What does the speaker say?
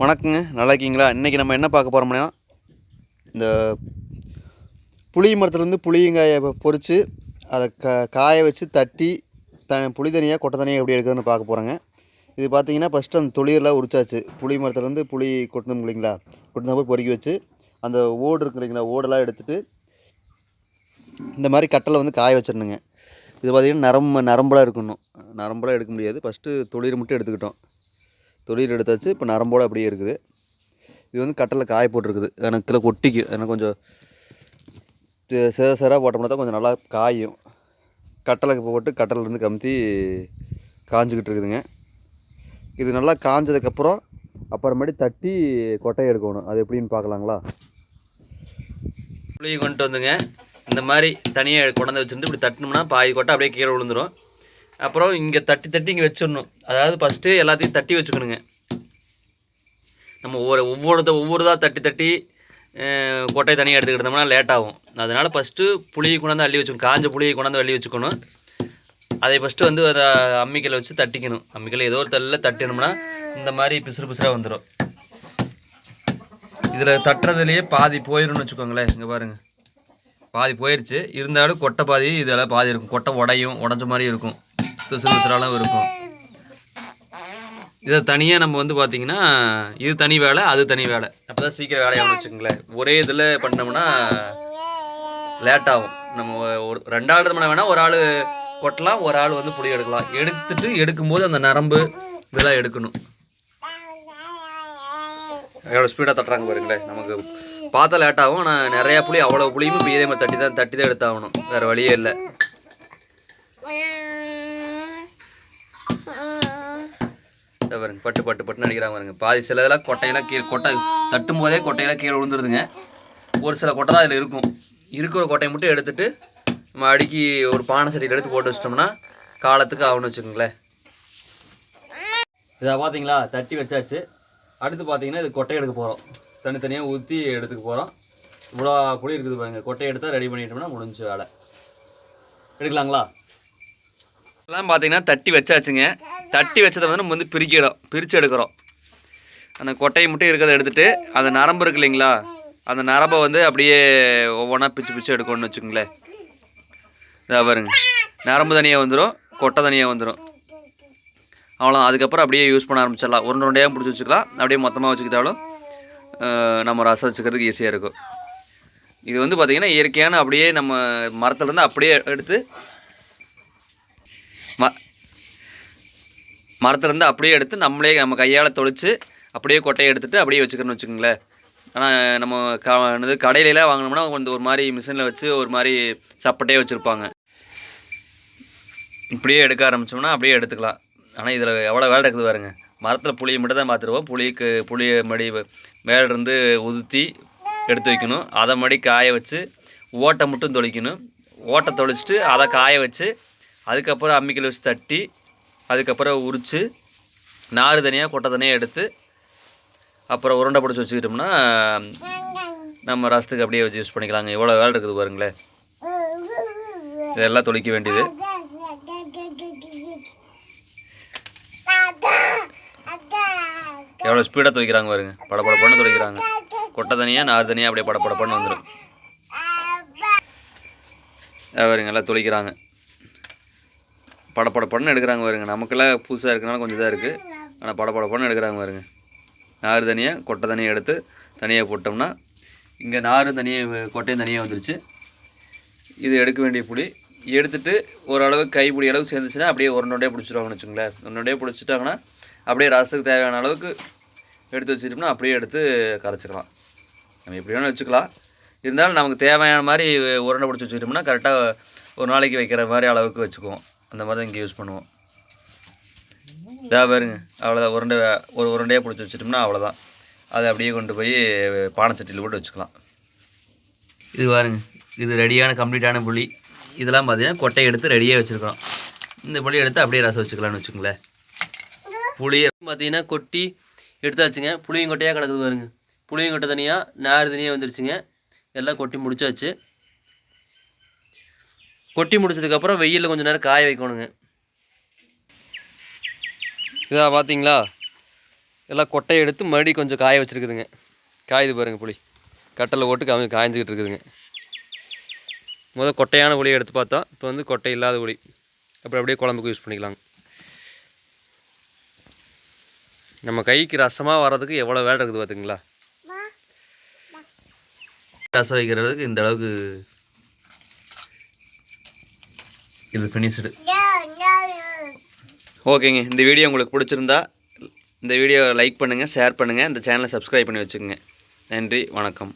வணக்கங்க. நல்லா இருக்கீங்களா? இன்றைக்கி நம்ம என்ன பார்க்க போகிறோம்னா இந்த புளி மரத்துலேருந்து புளியங்காயை பொறித்து அதை க காய வச்சு தட்டி த புளி தனியாக கொட்டை தனியாக எப்படி எடுக்குதுன்னு பார்க்க போகிறோங்க இது பார்த்தீங்கன்னா ஃபஸ்ட்டு அந்த துளிரெலாம் உரிச்சாச்சு. புளி மரத்துலேருந்து புளி கொட்டணும் இல்லைங்களா? கொட்டினா போய் பொறுக்கி வச்சு அந்த ஓடு இருக்கு இல்லைங்களா ஓடெல்லாம் எடுத்துட்டு இந்த மாதிரி கட்டலை வந்து காய வச்சிடணுங்க. இது பார்த்திங்கன்னா நரம்பு நரம்பெலாம் இருக்கணும். நரம்பெலாம் எடுக்க முடியாது. ஃபஸ்ட்டு தொழில் மட்டும் எடுத்துக்கிட்டோம். தொழில் எடுத்தாச்சு. இப்போ நரம்போடு அப்படியே இருக்குது. இது வந்து கட்டலில் காய போட்டிருக்குது. எனக்கு கிலோ கொட்டிக்கும் எனக்கு கொஞ்சம் தி- சேர சேராக போட்டோம்னா தான் கொஞ்சம் நல்லா காயும். கட்டலுக்கு போட்டு கட்டலேருந்து கமுத்தி காஞ்சிக்கிட்டு இருக்குதுங்க. இது நல்லா காஞ்சதுக்கப்புறம் அப்புறமேட்டு தட்டி கொட்டையை எடுக்கணும். அது எப்படின்னு பார்க்கலாங்களா? புளியை கொண்டு வந்துங்க. இந்த மாதிரி தனியாக கொண்டாந்து வச்சுருந்து இப்படி தட்டினோம்னா பாதி கொட்டை அப்படியே கீழே விழுந்துடும் அப்புறம் இங்கே தட்டி தட்டி இங்கே வச்சிடணும். அதாவது ஃபஸ்ட்டு எல்லாத்தையும் தட்டி வச்சுக்கணுங்க. நம்ம ஒவ்வொரு ஒவ்வொருத்த ஒவ்வொருதாக தட்டி தட்டி கொட்டையை தனியாக எடுத்துக்கிட்டோம்னா லேட் ஆகும். அதனால் ஃபஸ்ட்டு புளியை கொண்டாந்து அள்ளி வச்சுக்கணும். காஞ்ச புளியை கொண்டாந்து அள்ளி வச்சுக்கணும். அதை ஃபஸ்ட்டு வந்து அதை அம்மிக்கலை வச்சு தட்டிக்கணும். அம்மிக்கலை ஏதோ ஒரு தள்ளில் தட்டினோம்னா இந்த மாதிரி பிசுறு பிசுறாக வந்துடும் இதில் தட்டுறதுலேயே பாதி போயிடும்னு வச்சுக்கோங்களேன். இங்கே பாருங்கள் பாதி போயிருச்சு. இருந்தாலும் கொட்டை பாதி இதெல்லாம் பாதி இருக்கும். கொட்டை உடையும் உடஞ்ச மாதிரி இருக்கும். துசு துசுறாலும் இருக்கும். இதை தனியாக நம்ம வந்து பார்த்திங்கன்னா இது தனி வேலை அது தனி வேலை. அப்போ தான் சீக்கிரம் வேலையாகணும் வச்சுக்கோங்களேன். ஒரே இதில் பண்ணோம்னா லேட்டாகும் நம்ம ஒரு ரெண்டு ஆள் பண்ண வேணால் ஒரு ஆள் கொட்டலாம் ஒரு ஆள் வந்து புளி எடுக்கலாம். எடுத்துட்டு எடுக்கும்போது அந்த நரம்பு இதெல்லாம் எடுக்கணும். எவ்வளோ ஸ்பீடாக தட்டுறாங்க பாருங்களேன். நமக்கு பார்த்தா லேட்டாகும் ஆனால் நிறையா புளி அவ்வளோ புளியும் இப்போ இதே மாதிரி தட்டி தான் தட்டி தான் எடுத்தாகணும். வேறு வழியே இல்லை இதோ பாருங்க பட்டு பட்டு பட்டுன்னு அடிக்கிறாங்க பாருங்க. பாதி சில இதெல்லாம் கொட்டையெல்லாம் கீழே கொட்டை தட்டும் போதே கொட்டையெல்லாம் கீழே விழுந்துருதுங்க. ஒரு சில கொட்டை தான் அதில் இருக்கும். இருக்கிற கொட்டையை மட்டும் எடுத்துகிட்டு நம்ம அடுக்கி ஒரு பானை செடியில் எடுத்து போட்டு வச்சிட்டோம்னா காலத்துக்கு ஆகணும்னு வச்சுக்கோங்களேன். இதை பார்த்தீங்களா தட்டி வச்சாச்சு. அடுத்து பார்த்தீங்கன்னா இது கொட்டை எடுக்க போகிறோம் தனித்தனியாக ஊற்றி எடுத்துக்க போகிறோம் இவ்வளோ புளி இருக்குது பாருங்க. கொட்டையை எடுத்தால் ரெடி பண்ணிட்டோம்னா முடிஞ்ச வேலை. எடுக்கலாங்களா? எல்லாம் பார்த்தீங்கன்னா தட்டி வச்சாச்சுங்க. தட்டி வச்சதை வந்து நம்ம வந்து பிரிக்கிறோம் பிரித்து எடுக்கிறோம். அந்த கொட்டையை மட்டும் இருக்கிறத எடுத்துகிட்டு அந்த நரம்பு இருக்கு இல்லைங்களா? அந்த நரம்பை வந்து அப்படியே ஒவ்வொன்றா பிச்சு பிச்சு எடுக்கணும்னு வச்சுக்கோங்களேன். இதாக பாருங்க. நரம்பு தனியாக வந்துடும் கொட்டை தனியாக வந்துடும் அவ்வளோ அதுக்கப்புறம் அப்படியே யூஸ் பண்ண ஆரம்பிச்சிடலாம். ஒன்று ரெண்டையாக பிடிச்சி வச்சுக்கலாம். அப்படியே மொத்தமாக வச்சுக்கிட்டாலும் நம்ம ரசம் வச்சுக்கிறதுக்கு ஈஸியாக இருக்கும். இது வந்து பார்த்திங்கன்னா இயற்கையான அப்படியே நம்ம மரத்துலேருந்து அப்படியே எடுத்து ம மரத்துலேருந்து அப்படியே எடுத்து நம்மளே நம்ம கையால் தொளிச்சு அப்படியே கொட்டையை எடுத்துட்டு அப்படியே வச்சுக்கணும்னு வச்சுக்கோங்களேன். ஆனால் நம்ம க என்னது கடையிலலாம் வாங்கினோம்னா வந்து ஒரு மாதிரி மிஷினில் வச்சு ஒரு மாதிரி சப்பட்டே வச்சுருப்பாங்க. இப்படியே எடுக்க ஆரம்பிச்சோம்னா அப்படியே எடுத்துக்கலாம். ஆனால் இதில் எவ்வளோ வேலை இருக்குது பாருங்க. மரத்தில் புளியை மட்டும் தான் பார்த்துருவோம். புளிக்கு புளியை மடி மேலேருந்து உதுத்தி எடுத்து வைக்கணும். அதை மடி காய வச்சு ஓட்டை மட்டும் தொளிக்கணும். ஓட்டை தொளிச்சிட்டு அதை காய வச்சு அதுக்கப்புறம் அம்மிக்கல் வச்சு தட்டி அதுக்கப்புறம் உரித்து நார் தனியாக கொட்டை தனியாக எடுத்து அப்புறம் உருண்டை பிடிச்சி வச்சுக்கிட்டோம்னா நம்ம ரசத்துக்கு அப்படியே வச்சு யூஸ் பண்ணிக்கலாங்க. எவ்வளோ வேலை இருக்குது பாருங்களேன். இதெல்லாம் தொளிக்க வேண்டியது. எவ்வளோ ஸ்பீடாக துவைக்கிறாங்க பாருங்க. படப்பட பண்ணு துவைக்கிறாங்க கொட்டை தனியாக நார் தனியாக அப்படியே படப்பட பண்ணு வந்துடும் பாருங்க எல்லாம் துளிக்கிறாங்க. பட பட பண்ணு எடுக்கிறாங்க பாருங்க. நமக்கெல்லாம் புதுசாக இருக்கனால கொஞ்சம் இதாக இருக்குது ஆனால் பட பட பண்ணு எடுக்கிறாங்க பாருங்க. நார் தனியாக கொட்டை தனியாக எடுத்து தனியாக போட்டோம்னா இங்கே நாரும் தனியாக கொட்டையும் தனியாக வந்துருச்சு. இது எடுக்க வேண்டிய புளி எடுத்துட்டு ஓரளவு கைப்பிடி அளவு சேர்ந்துச்சுன்னா அப்படியே உருண்டோடையே பிடிச்சிருவாங்கன்னு வச்சுங்களேன் உருண்டோடையே பிடிச்சிட்டாங்கன்னா அப்படியே ரசத்துக்கு தேவையான அளவுக்கு எடுத்து வச்சுட்டோம்னா அப்படியே எடுத்து கரைச்சிக்கலாம். நம்ம எப்படி வேணாலும் வச்சுக்கலாம். இருந்தாலும் நமக்கு தேவையான மாதிரி உருண்டை பிடிச்சி வச்சுக்கிட்டோம்னா கரெக்டாக ஒரு நாளைக்கு வைக்கிற மாதிரி அளவுக்கு வச்சுக்குவோம். அந்த மாதிரி தான் இங்கே யூஸ் பண்ணுவோம். இதாக பாருங்க அவ்வளோதான் உருண்டை ஒரு உருண்டையாக பிடிச்சி வச்சுட்டோம்னா அவ்வளோதான் அதை அப்படியே கொண்டு போய் பானை சட்டியில் போட்டு வச்சுக்கலாம். இது பாருங்க இது ரெடியான கம்ப்ளீட்டான புளி. இதெல்லாம் பார்த்தீங்கன்னா கொட்டையை எடுத்து ரெடியாக வச்சுருக்கோம் இந்த புளி எடுத்து அப்படியே ரசம் வச்சுக்கலாம்னு வச்சுக்கோங்களேன். புளியை பார்த்தீங்கன்னா கொட்டி எடுத்தாச்சுங்க. புளியும் கொட்டையாக கிடக்குது பாருங்க. புளியும் கொட்டை தனியாக நார் தனியாக வந்துருச்சுங்க. எல்லாம் கொட்டி முடிச்சாச்சு. கொட்டி முடிச்சதுக்கப்புறம் வெயிலில் கொஞ்சம் நேரம் காய வைக்கணுங்க. இதா பார்த்தீங்களா எல்லாம் கொட்டையை எடுத்து மறுபடியும் கொஞ்சம் காய வச்சுருக்குதுங்க. காயுது பாருங்க புளி கட்டலில் போட்டு காய் காய்ஞ்சிக்கிட்டு இருக்குதுங்க. முதல் கொட்டையான புளியை எடுத்து பார்த்தோம் இப்போ வந்து கொட்டை இல்லாத புளி. அப்புறம் அப்படியே குழம்புக்கு யூஸ் பண்ணிக்கலாங்க. நம்ம கைக்கு ரசமாக வர்றதுக்கு எவ்வளோ வேலை இருக்குது பார்த்துங்களா ரசம் வைக்கிறதுக்கு இந்த அளவுக்கு இது ஃபினிஷ்டு ஓகேங்க இந்த வீடியோ உங்களுக்கு பிடிச்சிருந்தா இந்த வீடியோவை லைக் பண்ணுங்கள் ஷேர் பண்ணுங்கள் இந்த சேனலை சப்ஸ்கிரைப் பண்ணி வச்சுக்கோங்க. நன்றி வணக்கம்.